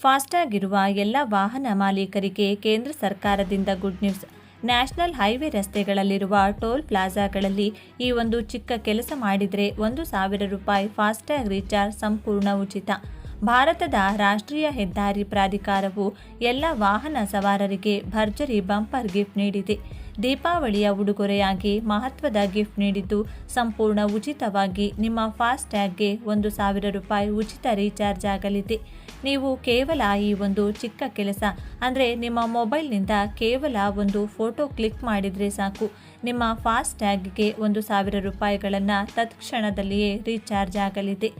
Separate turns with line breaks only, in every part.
FASTag ಇರುವ ಎಲ್ಲ ವಾಹನ ಮಾಲೀಕರಿಗೆ ಕೇಂದ್ರ ಸರ್ಕಾರದಿಂದ ಗುಡ್ ನ್ಯೂಸ್. ನ್ಯಾಷನಲ್ ಹೈವೇ ರಸ್ತೆಗಳಲ್ಲಿರುವ ಟೋಲ್ ಪ್ಲಾಜಾಗಳಲ್ಲಿ ಈ ಒಂದು ಚಿಕ್ಕ ಕೆಲಸ ಮಾಡಿದರೆ ಒಂದು ಸಾವಿರ ರೂಪಾಯಿ ಫಾಸ್ಟ್ಯಾಗ್ ರೀಚಾರ್ಜ್ ಸಂಪೂರ್ಣ ಉಚಿತ. ಭಾರತದ ರಾಷ್ಟ್ರೀಯ ಹೆದ್ದಾರಿ ಪ್ರಾಧಿಕಾರವು ಎಲ್ಲ ವಾಹನ ಸವಾರರಿಗೆ ಭರ್ಜರಿ ಬಂಪರ್ ಗಿಫ್ಟ್ ನೀಡಿದೆ. ದೀಪಾವಳಿಯ ಉಡುಗೊರೆಯಾಗಿ ಮಹತ್ವದ ಗಿಫ್ಟ್ ನೀಡಿದ್ದು, ಸಂಪೂರ್ಣ ಉಚಿತವಾಗಿ ನಿಮ್ಮ ಫಾಸ್ಟ್ಯಾಗ್ಗೆ ಒಂದು ಸಾವಿರ ರೂಪಾಯಿ ಉಚಿತ ರೀಚಾರ್ಜ್ ಆಗಲಿದೆ. ನೀವು ಕೇವಲ ಈ ಒಂದು ಚಿಕ್ಕ ಕೆಲಸ, ಅಂದರೆ ನಿಮ್ಮ ಮೊಬೈಲ್ನಿಂದ ಕೇವಲ ಒಂದು ಫೋಟೋ ಕ್ಲಿಕ್ ಮಾಡಿದರೆ ಸಾಕು. ನಿಮ್ಮ ಫಾಸ್ಟ್ಯಾಗ್ಗೆ ಒಂದು ಸಾವಿರ ರೂಪಾಯಿಗಳನ್ನು ತತ್ಕ್ಷಣದಲ್ಲಿಯೇ ರೀಚಾರ್ಜ್ ಆಗಲಿದೆ.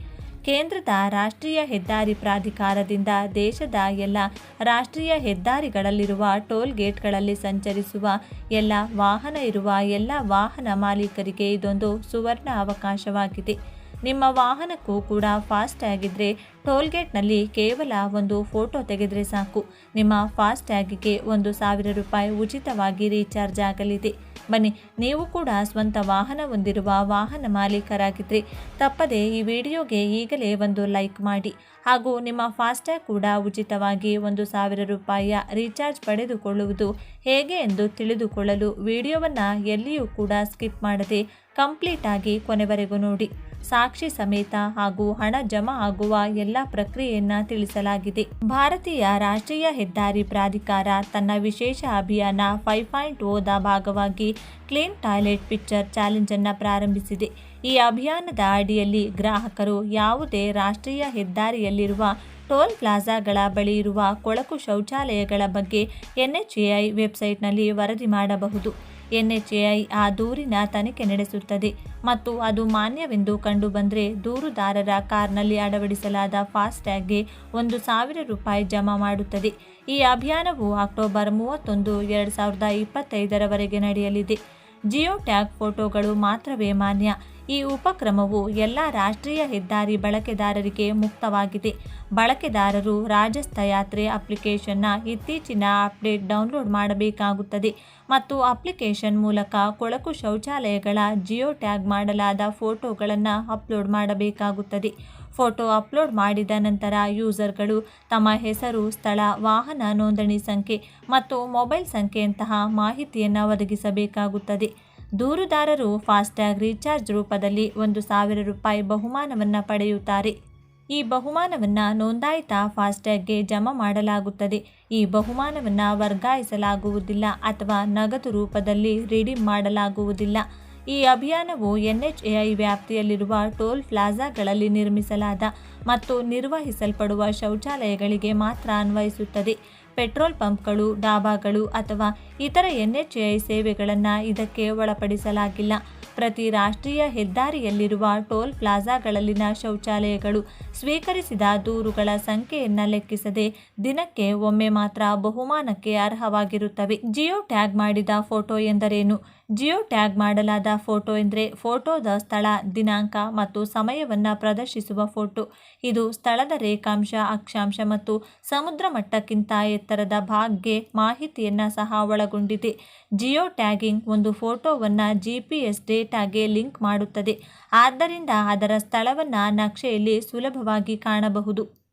ಕೇಂದ್ರದ ರಾಷ್ಟ್ರೀಯ ಹೆದ್ದಾರಿ ಪ್ರಾಧಿಕಾರದಿಂದ ದೇಶದ ಎಲ್ಲ ರಾಷ್ಟ್ರೀಯ ಹೆದ್ದಾರಿಗಳಲ್ಲಿರುವ ಟೋಲ್ ಗೇಟ್ಗಳಲ್ಲಿ ಸಂಚರಿಸುವ ಎಲ್ಲ ವಾಹನ ಇರುವ ಎಲ್ಲ ವಾಹನ ಮಾಲೀಕರಿಗೆ ಇದೊಂದು ಸುವರ್ಣ ಅವಕಾಶವಾಗಿದೆ. ನಿಮ್ಮ ವಾಹನಕ್ಕೂ ಕೂಡ ಫಾಸ್ಟ್ ಆಗಿದ್ದರೆ ಟೋಲ್ಗೇಟ್ನಲ್ಲಿ ಕೇವಲ ಒಂದು ಫೋಟೋ ತೆಗೆದರೆ ಸಾಕು. ನಿಮ್ಮ ಫಾಸ್ಟ್ಯಾಗಿಗೆ ಒಂದು ಸಾವಿರ ರೂಪಾಯಿ ಉಚಿತವಾಗಿ ರೀಚಾರ್ಜ್ ಆಗಲಿದೆ. ಬನ್ನಿ, ನೀವು ಕೂಡ ಸ್ವಂತ ವಾಹನ ಹೊಂದಿರುವ ವಾಹನ ಮಾಲೀಕರಾಗಿದ್ದರೆ ತಪ್ಪದೆ ಈ ವಿಡಿಯೋಗೆ ಈಗಲೇ ಒಂದು ಲೈಕ್ ಮಾಡಿ. ಹಾಗೂ ನಿಮ್ಮ ಫಾಸ್ಟ್ಯಾಗ್ ಕೂಡ ಉಚಿತವಾಗಿ ಒಂದು ಸಾವಿರ ರೂಪಾಯಿಯ ರೀಚಾರ್ಜ್ ಪಡೆದುಕೊಳ್ಳುವುದು ಹೇಗೆ ಎಂದು ತಿಳಿದುಕೊಳ್ಳಲು ವಿಡಿಯೋವನ್ನು ಎಲ್ಲಿಯೂ ಕೂಡ ಸ್ಕಿಪ್ ಮಾಡದೆ ಕಂಪ್ಲೀಟ್ ಆಗಿ ಕೊನೆವರೆಗೂ ನೋಡಿ. ಸಾಕ್ಷಿ ಸಮೇತ ಹಾಗೂ ಹಣ ಜಮಾ ಆಗುವ ಎಲ್ಲ ಪ್ರಕ್ರಿಯೆಯನ್ನ ತಿಳಿಸಲಾಗಿದೆ. ಭಾರತೀಯ ರಾಷ್ಟ್ರೀಯ ಹೆದ್ದಾರಿ ಪ್ರಾಧಿಕಾರ ತನ್ನ ವಿಶೇಷ ಅಭಿಯಾನ ಫೈವ್ ಪಾಯಿಂಟ್ ಓದ ಭಾಗವಾಗಿ ಕ್ಲೀನ್ ಟಾಯ್ಲೆಟ್ ಪಿಕ್ಚರ್ ಚಾಲೆಂಜ್ ಅನ್ನು ಪ್ರಾರಂಭಿಸಿದೆ. ಈ ಅಭಿಯಾನದ ಅಡಿಯಲ್ಲಿ ಗ್ರಾಹಕರು ಯಾವುದೇ ರಾಷ್ಟ್ರೀಯ ಹೆದ್ದಾರಿಯಲ್ಲಿರುವ ಟೋಲ್ ಪ್ಲಾಜಾಗಳ ಬಳಿ ಇರುವ ಕೊಳಕು ಶೌಚಾಲಯಗಳ ಬಗ್ಗೆ ಎನ್ಎಚ್ಎಐ ವೆಬ್ಸೈಟ್ನಲ್ಲಿ ವರದಿ ಮಾಡಬಹುದು. ಎನ್ಎಚ್ಎಐ ಆ ದೂರಿನ ತನಿಖೆ ನಡೆಸುತ್ತದೆ ಮತ್ತು ಅದು ಮಾನ್ಯವೆಂದು ಕಂಡುಬಂದರೆ ದೂರುದಾರರ ಕಾರ್ನಲ್ಲಿ ಅಳವಡಿಸಲಾದ ಫಾಸ್ಟ್ಯಾಗ್ಗೆ ಒಂದು ಸಾವಿರ ರೂಪಾಯಿ ಜಮಾ ಮಾಡುತ್ತದೆ. ಈ ಅಭಿಯಾನವು ಅಕ್ಟೋಬರ್ ಮೂವತ್ತೊಂದು, ಎರಡು ಸಾವಿರದ ಇಪ್ಪತ್ತೈದರವರೆಗೆ ನಡೆಯಲಿದೆ. ಜಿಯೋ ಟ್ಯಾಗ್ ಫೋಟೋಗಳು ಮಾತ್ರವೇ ಮಾನ್ಯ. ಈ ಉಪಕ್ರಮವು ಎಲ್ಲ ರಾಷ್ಟ್ರೀಯ ಹೆದ್ದಾರಿ ಬಳಕೆದಾರರಿಗೆ ಮುಕ್ತವಾಗಿದೆ. ಬಳಕೆದಾರರು ರಾಜಸ್ಥ ಯಾತ್ರೆ ಅಪ್ಲಿಕೇಶನ್ನ ಇತ್ತೀಚಿನ ಅಪ್ಡೇಟ್ ಡೌನ್ಲೋಡ್ ಮಾಡಬೇಕಾಗುತ್ತದೆ ಮತ್ತು ಅಪ್ಲಿಕೇಶನ್ ಮೂಲಕ ಕೊಳಕು ಶೌಚಾಲಯಗಳ ಜಿಯೋ ಟ್ಯಾಗ್ ಮಾಡಲಾದ ಫೋಟೋಗಳನ್ನು ಅಪ್ಲೋಡ್ ಮಾಡಬೇಕಾಗುತ್ತದೆ. ಫೋಟೋ ಅಪ್ಲೋಡ್ ಮಾಡಿದ ನಂತರ ಯೂಸರ್ಗಳು ತಮ್ಮ ಹೆಸರು, ಸ್ಥಳ, ವಾಹನ ನೋಂದಣಿ ಸಂಖ್ಯೆ ಮತ್ತು ಮೊಬೈಲ್ ಸಂಖ್ಯೆಯಂತಹ ಮಾಹಿತಿಯನ್ನು ಒದಗಿಸಬೇಕಾಗುತ್ತದೆ. ದೂರುದಾರರು ಫಾಸ್ಟ್ಯಾಗ್ ರೀಚಾರ್ಜ್ ರೂಪದಲ್ಲಿ ಒಂದು ಸಾವಿರ ರೂಪಾಯಿ ಬಹುಮಾನವನ್ನು ಪಡೆಯುತ್ತಾರೆ. ಈ ಬಹುಮಾನವನ್ನು ನೋಂದಾಯಿತ ಫಾಸ್ಟ್ಯಾಗ್ಗೆ ಜಮಾ ಮಾಡಲಾಗುತ್ತದೆ. ಈ ಬಹುಮಾನವನ್ನು ವರ್ಗಾಯಿಸಲಾಗುವುದಿಲ್ಲ ಅಥವಾ ನಗದು ರೂಪದಲ್ಲಿ ರಿಡೀಮ್ ಮಾಡಲಾಗುವುದಿಲ್ಲ. ಈ ಅಭಿಯಾನವು ಎನ್ಎಚ್ಎಐ ವ್ಯಾಪ್ತಿಯಲ್ಲಿರುವ ಟೋಲ್ ಪ್ಲಾಜಾಗಳಲ್ಲಿ ನಿರ್ಮಿಸಲಾದ ಮತ್ತು ನಿರ್ವಹಿಸಲ್ಪಡುವ ಶೌಚಾಲಯಗಳಿಗೆ ಮಾತ್ರ ಅನ್ವಯಿಸುತ್ತದೆ. ಪೆಟ್ರೋಲ್ ಪಂಪ್ಗಳು, ಡಾಬಾಗಳು ಅಥವಾ ಇತರ ಎನ್ಎಚ್ಎಐ ಸೇವೆಗಳನ್ನು ಇದಕ್ಕೆ ಒಳಪಡಿಸಲಾಗಿಲ್ಲ. ಪ್ರತಿ ರಾಷ್ಟ್ರೀಯ ಹೆದ್ದಾರಿಯಲ್ಲಿರುವ ಟೋಲ್ ಪ್ಲಾಜಾಗಳಲ್ಲಿನ ಶೌಚಾಲಯಗಳು ಸ್ವೀಕರಿಸಿದ ದೂರುಗಳ ಸಂಖ್ಯೆಯನ್ನು ಲೆಕ್ಕಿಸದೆ ದಿನಕ್ಕೆ ಒಮ್ಮೆ ಮಾತ್ರ ಬಹುಮಾನಕ್ಕೆ ಅರ್ಹವಾಗಿರುತ್ತವೆ. ಜಿಯೋ ಟ್ಯಾಗ್ ಮಾಡಿದ ಫೋಟೋ ಎಂದರೇನು? ಜಿಯೋ ಟ್ಯಾಗ್ ಮಾಡಲಾದ ಫೋಟೋ ಎಂದರೆ ಫೋಟೋದ ಸ್ಥಳ, ದಿನಾಂಕ ಮತ್ತು ಸಮಯವನ್ನು ಪ್ರದರ್ಶಿಸುವ ಫೋಟೋ. ಇದು ಸ್ಥಳದ ರೇಖಾಂಶ, ಅಕ್ಷಾಂಶ ಮತ್ತು ಸಮುದ್ರ ಮಟ್ಟಕ್ಕಿಂತ ಎತ್ತರದ ಭಾಗ್ಗೆ ಮಾಹಿತಿಯನ್ನು ಸಹ ಒಳಗೊಂಡಿದೆ. ಜಿಯೋ ಟ್ಯಾಗಿಂಗ್ ಒಂದು ಫೋಟೋವನ್ನು ಜಿ ಪಿ ಎಸ್ ಡೇಟಾಗೆ ಲಿಂಕ್ ಮಾಡುತ್ತದೆ. ಆದ್ದರಿಂದ ಅದರ ಸ್ಥಳವನ್ನು ನಕ್ಷೆಯಲ್ಲಿ ಸುಲಭವಾಗಿ ಕಾಣಬಹುದು.